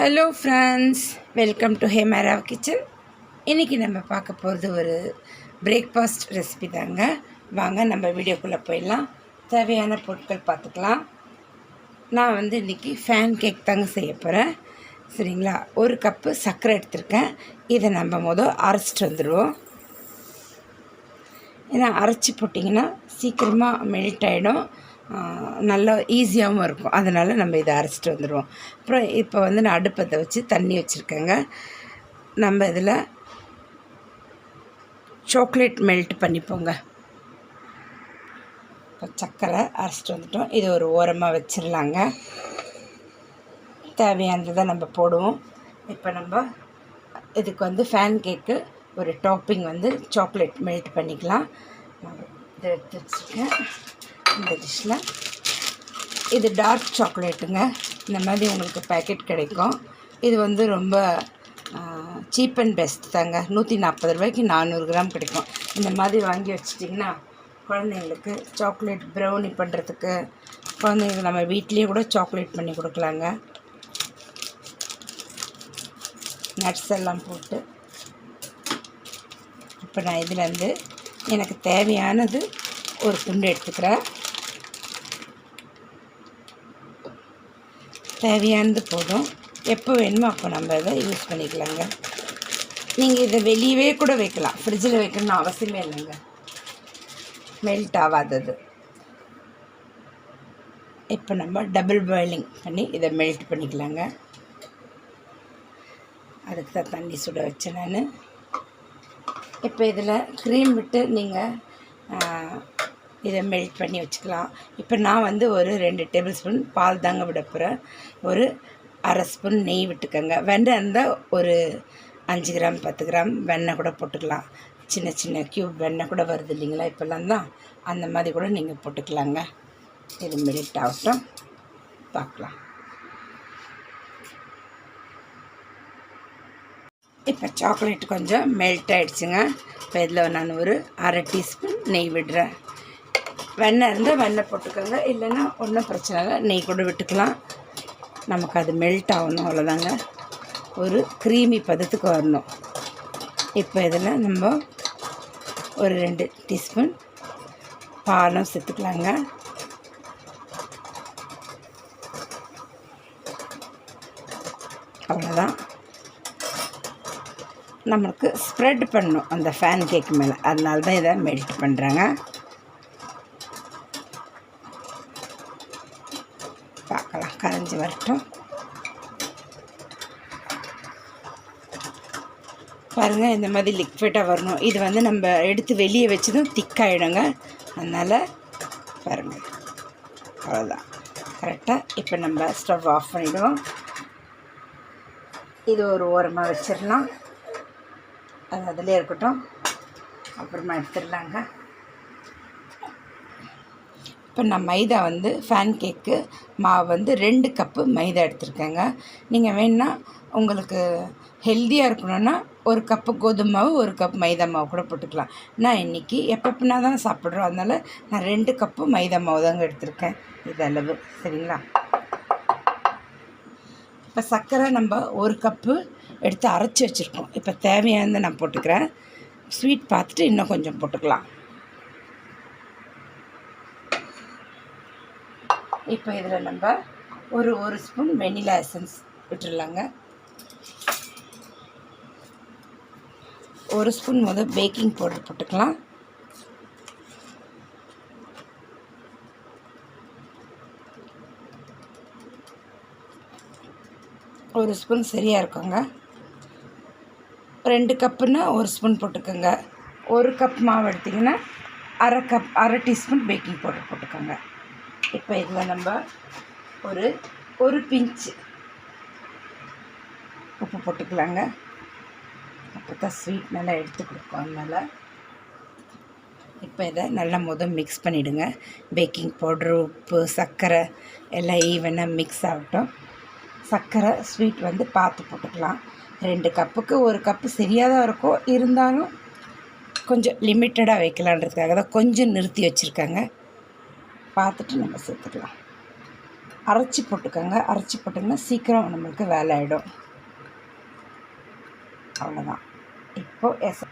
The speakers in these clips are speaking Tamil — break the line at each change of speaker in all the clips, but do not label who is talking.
Hello friends welcome to Hemarao kitchen இன்றைக்கி நம்ம பார்க்க போகிறது ஒரு பிரேக்ஃபாஸ்ட் ரெசிபி தாங்க. வாங்க நம்ம வீடியோக்குள்ளே போயிடலாம். தேவையான பொருட்கள் பார்த்துக்கலாம். நான் வந்து இன்றைக்கி ஃபேன் கேக் தாங்க செய்ய போகிறேன் சரிங்களா? ஒரு கப்பு சர்க்கரை எடுத்திருக்கேன். இதை நம்ம மொதல் அரைச்சிட்டு வந்துடுவோம். ஏன்னா அரைச்சி போட்டிங்கன்னா சீக்கிரமாக மெல்ட் ஆகிடும் நல்லா ஈஸியாகவும் இருக்கும். அதனால் நம்ம இதை அரைச்சிட்டு வந்துடுவோம் அப்புறம் இப்போ வந்து நான் அடுப்பத்தை வச்சு தண்ணி வச்சுருக்கேங்க. நம்ம இதில் சாக்லேட் மெல்ட் பண்ணிப்போங்க. இப்போ சக்கரை அரைச்சிட்டு வந்துட்டோம். இது ஒரு ஓரமாக வச்சிடலாங்க தேவையானதை நம்ம போடுவோம். இப்போ நம்ம இதுக்கு வந்து ஃபேன் கேக்கு ஒரு டாப்பிங் வந்து சாக்லேட் மெல்ட் பண்ணிக்கலாம். இதை எடுத்து வச்சுருக்கேன். இந்த டிஷ்ஷில் இது டார்க் சாக்லேட்டுங்க இந்த மாதிரி உங்களுக்கு பேக்கெட் கிடைக்கும். இது வந்து ரொம்ப சீப் அண்ட் பெஸ்ட் தாங்க. நூற்றி நாற்பது ரூபாய்க்கு நானூறு கிராம் கிடைக்கும். இந்த மாதிரி வாங்கி வச்சிட்டிங்கன்னா குழந்தைங்களுக்கு சாக்லேட் ப்ரௌனி பண்ணுறதுக்கு குழந்தைங்களுக்கு நம்ம வீட்லேயே கூட சாக்லேட் பண்ணி கொடுக்கலாங்க. நட்ஸ் எல்லாம் போட்டு. இப்போ நான் இதுலேருந்து எனக்கு தேவையானது ஒரு துண்டு எடுத்துக்கிறேன். தேவையானது போதும். எப்போ வேணுமோ அப்போ நம்ம இதை யூஸ் பண்ணிக்கலாங்க. நீங்கள் இதை வெளியவே கூட வைக்கலாம். ஃப்ரிட்ஜில் வைக்கணும்னு அவசியமே இல்லைங்க. மெல்ட் ஆகாதது. இப்போ நம்ம டபுள் பாயிலிங் பண்ணி இதை மெல்ட் பண்ணிக்கலாங்க. அதுக்கு தான் தண்ணி சுட வச்சேன் நான். இப்போ இதில் க்ரீம் விட்டு நீங்கள் இதை மெல்ட் பண்ணி வச்சுக்கலாம். இப்போ நான் வந்து ஒரு ரெண்டு டேபிள் ஸ்பூன் பால் தாங்க விட போகிறேன் ஒரு அரை ஸ்பூன் நெய் விட்டுக்கோங்க. வெண்ணெய் இருந்தால் ஒரு அஞ்சு கிராம் பத்து கிராம் வெண்ணெய் கூட போட்டுக்கலாம். சின்ன சின்ன க்யூப் வெண்ணெய் கூட வருது இல்லைங்களா? இப்போல்லாம் தான் அந்த மாதிரி கூட நீங்கள் போட்டுக்கலாங்க. இது மெல்ட் ஆகட்டும். பார்க்கலாம். இப்போ சாக்லேட் கொஞ்சம் மெல்ட் ஆகிடுச்சுங்க இப்போ இதில் நான் ஒரு அரை டீஸ்பூன் நெய் விடுறேன். வெண்ணெய் இருந்தால் வெண்ணெய் போட்டுக்கோங்க. இல்லைன்னா ஒன்றும் பிரச்சனை இல்லை. நெய் கூட விட்டுக்கலாம். நமக்கு அது மெல்ட் ஆகணும் அவ்வளோதாங்க ஒரு க்ரீமி பதத்துக்கு வரணும். இப்போ இதில் நம்ம ஒரு ரெண்டு டீஸ்பூன் பாலும் சேர்த்துக்கலாங்க. அவ்வளோதான் நம்மளுக்கு ஸ்ப்ரெட் பண்ணும் அந்த ஃபேன் கேக் மேலே. அதனால தான் இதை மெல்ட் பண்ணுறாங்க பார்க்கலாம் கரைஞ்சி பாருங்கள் இந்த மாதிரி லிக்விடாக வரணும். இது வந்து நம்ம எடுத்து வெளியே வச்சதும் திக்காயிடுங்க அதனால் பாருங்கள் அவ்வளோதான் கரெக்டாக இப்போ நம்ம ஸ்டவ் ஆஃப் பண்ணிவிடுவோம் இது ஒரு ஓரமாக வச்சிடலாம். அது அதிலே இருக்கட்டும். அப்புறமா எடுத்துடலாங்க. இப்போ நான் மைதா வந்து ஃபேன் கேக்கு மாவு வந்து ரெண்டு கப்பு மைதா எடுத்திருக்கேங்க. நீங்கள் வேணால் உங்களுக்கு ஹெல்த்தியாக இருக்கணும்னா ஒரு கப்பு கோதுமை மாவு ஒரு கப் மைதா மாவு கூட போட்டுக்கலாம். நான் இன்றைக்கி எப்பப்பனா தான் சாப்பிட்றோம். அதனால் நான் ரெண்டு கப்பு மைதா மாவு தாங்க எடுத்திருக்கேன். இது அளவு. சரிங்களா? இப்போ சர்க்கரை நம்ம ஒரு கப்பு எடுத்து அரைச்சி வச்சுருக்கோம். இப்போ தேவையானதை நான் போட்டுக்கிறேன். ஸ்வீட் பார்த்துட்டு இன்னும் கொஞ்சம் போட்டுக்கலாம். இப்போ இதில் நம்ம ஒரு ஒரு ஸ்பூன் வெனிலா எசன்ஸ் விட்டுடலாங்க. ஒரு ஸ்பூன் முதல் பேக்கிங் பவுடர் போட்டுக்கலாம். ஒரு ஸ்பூன் சரியாக இருக்குங்க. ரெண்டு கப்புன்னா ஒரு ஸ்பூன் போட்டுக்கோங்க. ஒரு கப் மாவு எடுத்திங்கன்னா அரை கப் அரை டீஸ்பூன் பேக்கிங் பவுடர் போட்டுக்கோங்க. இப்போ இதில் நம்ம ஒரு ஒரு பிஞ்சு உப்பு போட்டுக்கலாங்க. அப்போ தான் ஸ்வீட் நல்லா எடுத்து கொடுக்கும் அதனால். இப்போ இதை நல்லா முதல் மிக்ஸ் பண்ணிவிடுங்க பேக்கிங் பவுட்ரு உப்பு சர்க்கரை எல்லாம் ஈவனாக மிக்ஸ் ஆகட்டும். சர்க்கரை ஸ்வீட் வந்து பார்த்து போட்டுக்கலாம். ரெண்டு கப்புக்கு ஒரு கப்பு சரியாக தான் இருக்கும். இருந்தாலும் கொஞ்சம் லிமிட்டடாக வைக்கலான்றதுக்காக தான் கொஞ்சம் நிறுத்தி வச்சுருக்காங்க. பார்த்துட்டு நம்ம சேர்த்துக்கலாம். அரைச்சி போட்டுக்கோங்க. அரைச்சி போட்டிங்கன்னா சீக்கிரம் நம்மளுக்கு வேலை ஆகிடும் அவ்வளோதான் இப்போது எஸ்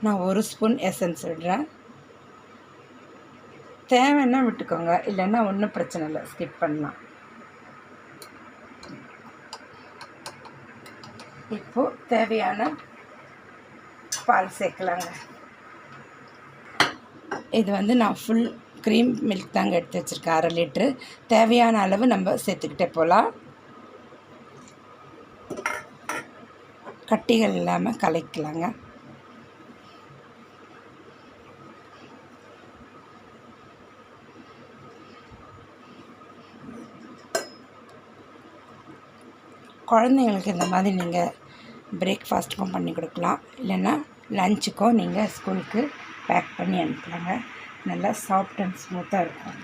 நான் ஒரு ஸ்பூன் எசன்ஸ் விடுறேன். தேவைன்னா விட்டுக்கோங்க. இல்லைன்னா ஒன்றும் பிரச்சனை இல்லை. ஸ்கிப் பண்ணலாம். இப்போது தேவையான பால் சேர்க்கலாங்க. இது வந்து நான் ஃபுல் க்ரீம் மில்க் தாங்க எடுத்து வச்சுருக்கேன் அரை லிட்ரு தேவையான அளவு நம்ம சேர்த்துக்கிட்டே போகலாம் கட்டிகள் இல்லாமல் கலைக்கலாங்க. குழந்தைங்களுக்கு இந்த மாதிரி நீங்கள் பிரேக்ஃபாஸ்ட்டுக்கும் பண்ணி கொடுக்கலாம். இல்லைன்னா லஞ்சுக்கும் நீங்கள் ஸ்கூலுக்கு பேக் பண்ணி அனுப்புகிறாங்க நல்லா சாஃப்ட் அண்ட் ஸ்மூத்தாக இருக்கும்.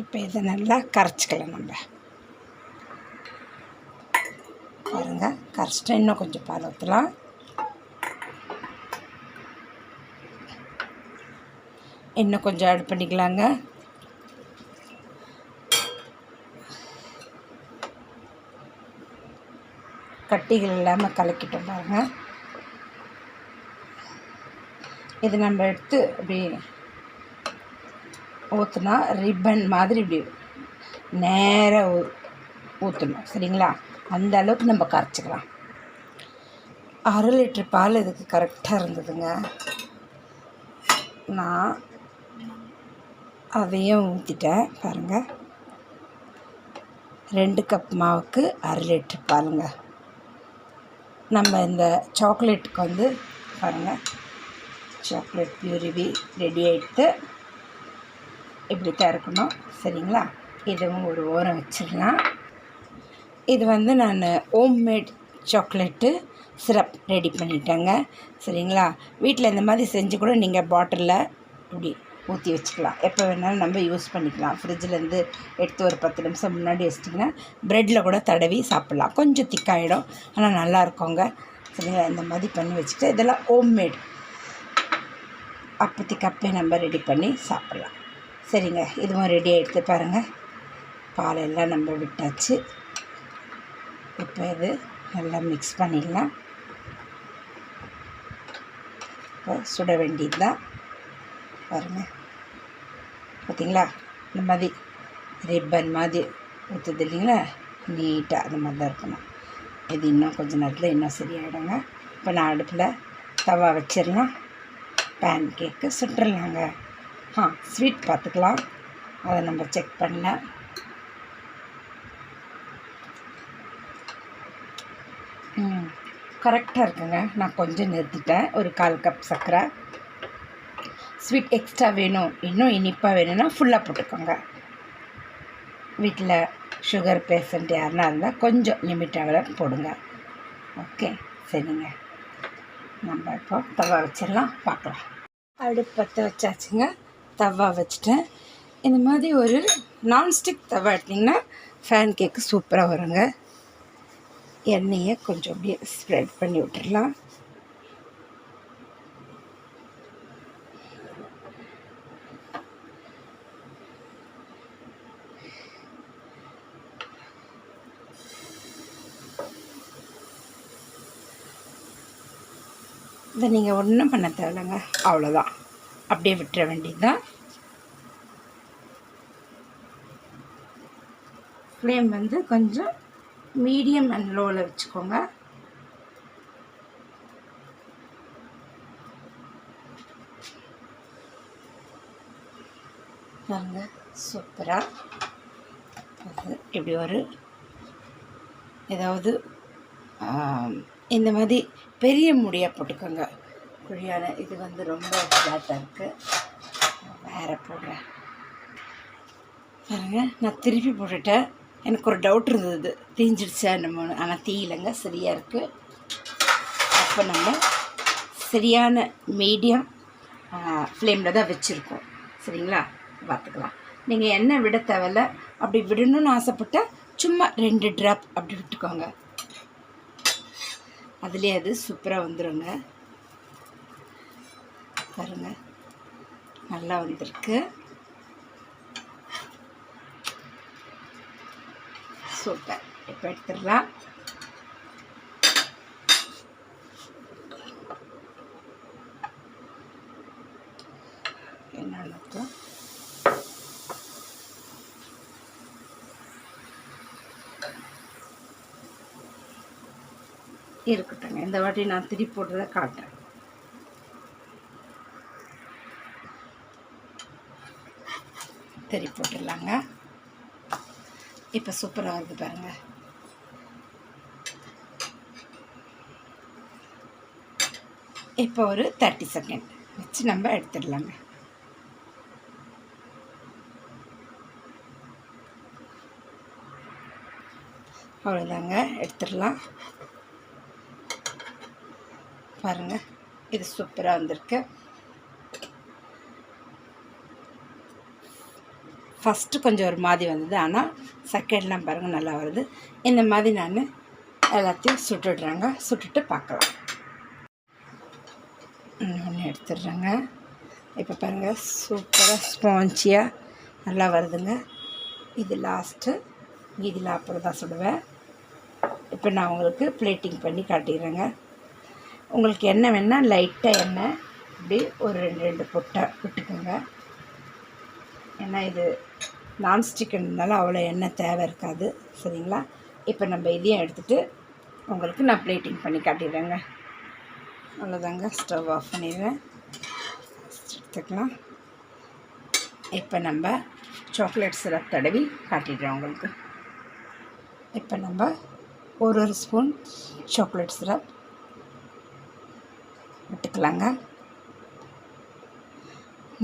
இப்போ இதை நல்லா கரைச்சிக்கலாம் நம்ம. பாருங்க கரைச்சிட்டு இன்னும் கொஞ்சம் பால் ஊற்றலாம் இன்னும் கொஞ்சம் ஆட் பண்ணிக்கலாங்க. கட்டிகள் இல்லாமல் கலக்கிட்டோம் பாருங்க. இது நம்ம எடுத்து அப்படி ஊற்றுனா ரிப்பன் மாதிரி இப்படி நேராக ஊ ஊற்றணும் சரிங்களா? அந்த அளவுக்கு நம்ம கரைச்சிக்கலாம். அரை லிட்ரு பால் இதுக்கு கரெக்டாக இருந்ததுங்க. நான் அதையும் ஊற்றிட்டேன் பாருங்கள் ரெண்டு கப் மாவுக்கு அரை லிட்ரு பாலுங்க. நம்ம இந்த சாக்லேட்டுக்கு வந்து பாருங்கள் சாக்லேட் பியூரிவி ரெடி ஆகிட்டு இப்படி தான் இருக்கணும். சரிங்களா? இதுவும் ஒரு ஓரம் வச்சிடலாம். இது வந்து நான் ஹோம்மேட் சாக்லேட்டு சிரப் ரெடி பண்ணிட்டேங்க. சரிங்களா? வீட்டில் இந்த மாதிரி செஞ்சு கூட நீங்கள் பாட்டிலில் இப்படி ஊற்றி வச்சுக்கலாம். எப்போ வேணாலும் நம்ம யூஸ் பண்ணிக்கலாம். ஃப்ரிட்ஜிலேருந்து எடுத்து ஒரு பத்து நிமிஷம் முன்னாடி வச்சிட்டிங்கன்னா ப்ரெட்டில் கூட தடவி சாப்பிட்லாம். கொஞ்சம் திக்காயிடும். ஆனால் நல்லா இருக்குங்க. சரிங்களா? இந்த மாதிரி பண்ணி வச்சுட்டு இதெல்லாம் ஹோம்மேட் அப்போதைக்கு அப்பே நம்ம ரெடி பண்ணி சாப்பிட்லாம். சரிங்க இதுவும் ரெடி ஆகிடுது பாருங்கள் பாலெல்லாம் நம்ம விட்டாச்சு. இப்போ இது நல்லா மிக்ஸ் பண்ணிடலாம். இப்போ சுட வேண்டியது தான் பாருங்கள் பார்த்தீங்களா இந்த மாதிரி ரிப்பன் மாதிரி ஊற்றுது இல்லைங்களா? நீட்டாக அந்த மாதிரி தான் இருக்கணும். இது இன்னும் கொஞ்சம் நேரத்தில் இன்னும் சரியாயிடுங்க. இப்போ நான் அடுப்பில் தவா வச்சிடலாம். பேன் கேக்கு சுட்டுடலாங்க ஆ ஸ்வீட் பார்த்துக்கலாம். அதை நம்ம செக் பண்ணல ம் கரெக்டாக இருக்குங்க. நான் கொஞ்சம் நிறுத்திட்டேன். ஒரு கால் கப் சர்க்கரை. ஸ்வீட் எக்ஸ்ட்ரா வேணும். இன்னும் இனிப்பாக வேணும்னா ஃபுல்லாக போட்டுக்கோங்க. வீட்டில் சுகர் பேஷண்ட் யாருனா இருந்தால் கொஞ்சம் லிமிட்டாக போடுங்க. ஓகே சரிங்க. நம்ம இப்போ தவா வச்சிடலாம். பார்க்கலாம். அடுப்பத்தை வச்சாச்சுங்க. தவா வச்சுட்டேன். இந்த மாதிரி ஒரு நான்ஸ்டிக் தவா எடுத்திங்கன்னா ஃபேன் கேக்கு சூப்பராக வருங்க. எண்ணெயை கொஞ்சம் அப்படியே ஸ்ப்ரெட் பண்ணி விட்டுடலாம். இதை நீங்கள் ஒன்றும் பண்ண தேவையில்லைங்க. அவ்வளோதான் அப்படியே விட்டுற வேண்டியது தான் ஃப்ளேம் வந்து கொஞ்சம் மீடியம் அண்ட் லோவில் வச்சுக்கோங்க. பாருங்க சூப்பராக அது இப்படி ஒரு ஏதாவது இந்த மாதிரி பெரிய முடியாக போட்டுக்கோங்க. குழியான இது வந்து ரொம்ப ஃப்ளாட்டாக இருக்குது வேறு போடுறேன். பாருங்க நான் திருப்பி போட்டுட்டேன். எனக்கு ஒரு டவுட் இருந்தது. தீஞ்சிடுச்சா நம்ம ஆனால் தீயிலங்க. சரியாக இருக்குது அப்போ நம்ம சரியான மீடியம் ஃப்ளேமில் தான் வச்சுருக்கோம். சரிங்களா? பார்த்துக்கலாம். நீங்கள் எண்ணெய் விட தேவையில்ல. அப்படி விடணும்னு ஆசைப்பட்டால் சும்மா ரெண்டு ட்ராப் அப்படி விட்டுக்கோங்க. அதுலேயே அது சூப்பராக வந்துடுங்க பாருங்க. நல்லா வந்திருக்கு. சூப்பர். இப்போ எடுத்துடலாம். என்னன்னு இருக்கட்டுங்க இந்த வாட்டி நான் திருப்பி போடுறத காட்டுறேன். திருப்பி போட்டுடலாங்க. இப்போ சூப்பராக வருது பாருங்கள் இப்போ ஒரு தேர்ட்டி செகண்ட் வச்சு நம்ம எடுத்துடலாங்க. அவ்வளோதாங்க எடுத்துடலாம். பாருங்கள் இது சூப்பராக வந்திருக்கு. ஃபஸ்ட்டு கொஞ்சம் ஒரு மாதிரி வந்தது. ஆனால் செகண்ட்லாம் பாருங்கள் நல்லா வருது. இந்த மாதிரி நான் எல்லாத்தையும் சுட்டுடுறேங்க. சுட்டுட்டு பார்க்கலாம். இன்னொன்று எடுத்துடுறேங்க. இப்போ பாருங்கள் சூப்பராக ஸ்பாஞ்சியாக நல்லா வருதுங்க. இது லாஸ்ட்டு இதில் அப்புறம் தான் சுடுவேன். இப்போ நான் உங்களுக்கு பிளேட்டிங் பண்ணி காட்டிடுறேங்க. உங்களுக்கு என்ன வேணால் லைட்டாக எண்ணெய் இப்படி ஒரு ரெண்டு ரெண்டு பொட்டை விட்டுக்கோங்க. ஏன்னா இது நான்ஸ்டிக்குன்றதுனால அவ்வளோ எண்ணெய் தேவை இருக்காது சரிங்களா? இப்போ நம்ம இதையும் எடுத்துகிட்டு உங்களுக்கு நான் பிளேட்டிங் பண்ணி காட்டிடுறேங்க. அவ்வளோதாங்க ஸ்டவ் ஆஃப் பண்ணிடுறேன். எடுத்துக்கலாம். இப்போ நம்ம சாக்லேட் சிரப் தடவி காட்டிடுறேன் உங்களுக்கு. இப்போ நம்ம ஒரு ஒரு ஸ்பூன் சாக்லேட் சிரப் விட்டுக்கலாங்க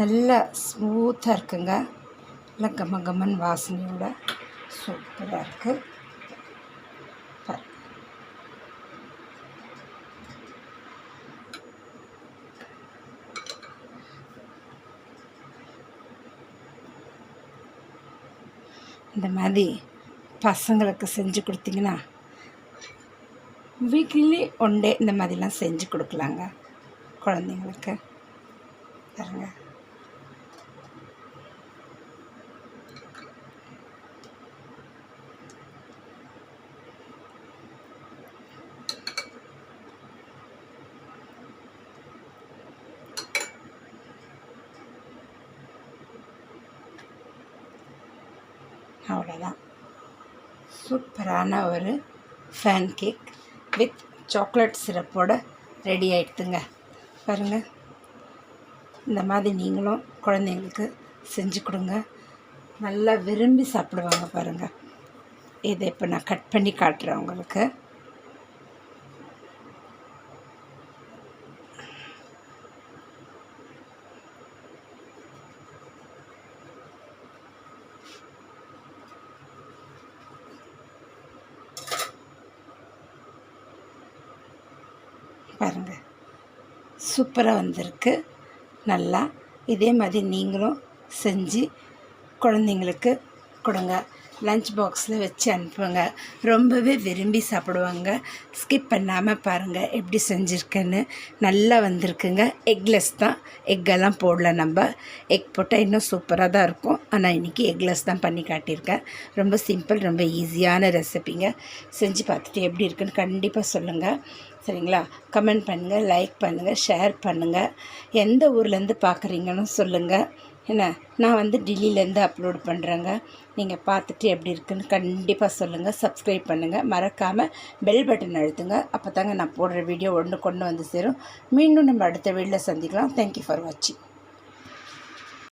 நல்லா ஸ்மூத்தாக இருக்குங்க. நல்லா கம கம்மன் வாசனையோட சூப்பராக இருக்குது இந்த மாதிரி பசங்களுக்கு செஞ்சு கொடுத்தீங்கன்னா வீக்லி ஒன் டே இந்த மாதிரிலாம் செஞ்சு கொடுக்கலாங்க குழந்தைங்களுக்கு. பாருங்க அவ்வளோதான் சூப்பரான ஒரு ஃபேன் கேக் வித் சாக்லேட் சிரப்போட ரெடி ஆகிடுதுங்க பாருங்கள் இந்த மாதிரி நீங்களும் குழந்தைங்களுக்கு செஞ்சு கொடுங்க. நல்லா விரும்பி சாப்பிடுவாங்க பாருங்கள் இதை இப்போ நான் கட் பண்ணி காட்டுறேன் உங்களுக்கு. பாருங்கள் சூப்பராக வந்திருக்கு. நல்லா. இதே மாதிரி நீங்களும் செஞ்சு குழந்தைங்களுக்கு கொடுங்க. லஞ்ச் பாக்ஸில் வச்சு அனுப்புங்க. ரொம்பவே விரும்பி சாப்பிடுவாங்க. ஸ்கிப் பண்ணாமல் பாருங்கள் எப்படி செஞ்சுருக்கேன்னு. நல்லா வந்திருக்குங்க. எக்லெஸ் தான். எக்கெல்லாம் போடல நம்ம. எக் போட்டால் இன்னும் சூப்பராக தான் இருக்கும். ஆனால் இன்றைக்கி எக்லெஸ் தான் பண்ணி காட்டியிருக்கேன். ரொம்ப சிம்பிள் ரொம்ப ஈஸியான ரெசிபிங்க செஞ்சு பார்த்துட்டு எப்படி இருக்குன்னு கண்டிப்பாக சொல்லுங்கள் சரிங்களா? கமெண்ட் பண்ணுங்கள் லைக் பண்ணுங்கள் ஷேர் பண்ணுங்கள் எந்த ஊர்லேருந்து பார்க்குறீங்கன்னு சொல்லுங்கள் என்ன நான் வந்து டெல்லியிலேருந்து அப்லோட் பண்ணுறேங்க நீங்கள் பார்த்துட்டு எப்படி இருக்குன்னு கண்டிப்பாக சொல்லுங்கள் சப்ஸ்கிரைப் பண்ணுங்கள் மறக்காமல் பெல் பட்டன் அழுத்துங்க. அப்போ தாங்க நான் போடுற வீடியோ ஒன்று கொண்டு வந்து சேரும். மீண்டும் நம்ம அடுத்த வீடியோவில் சந்திக்கலாம். தேங்க்யூ ஃபார் வாட்சிங்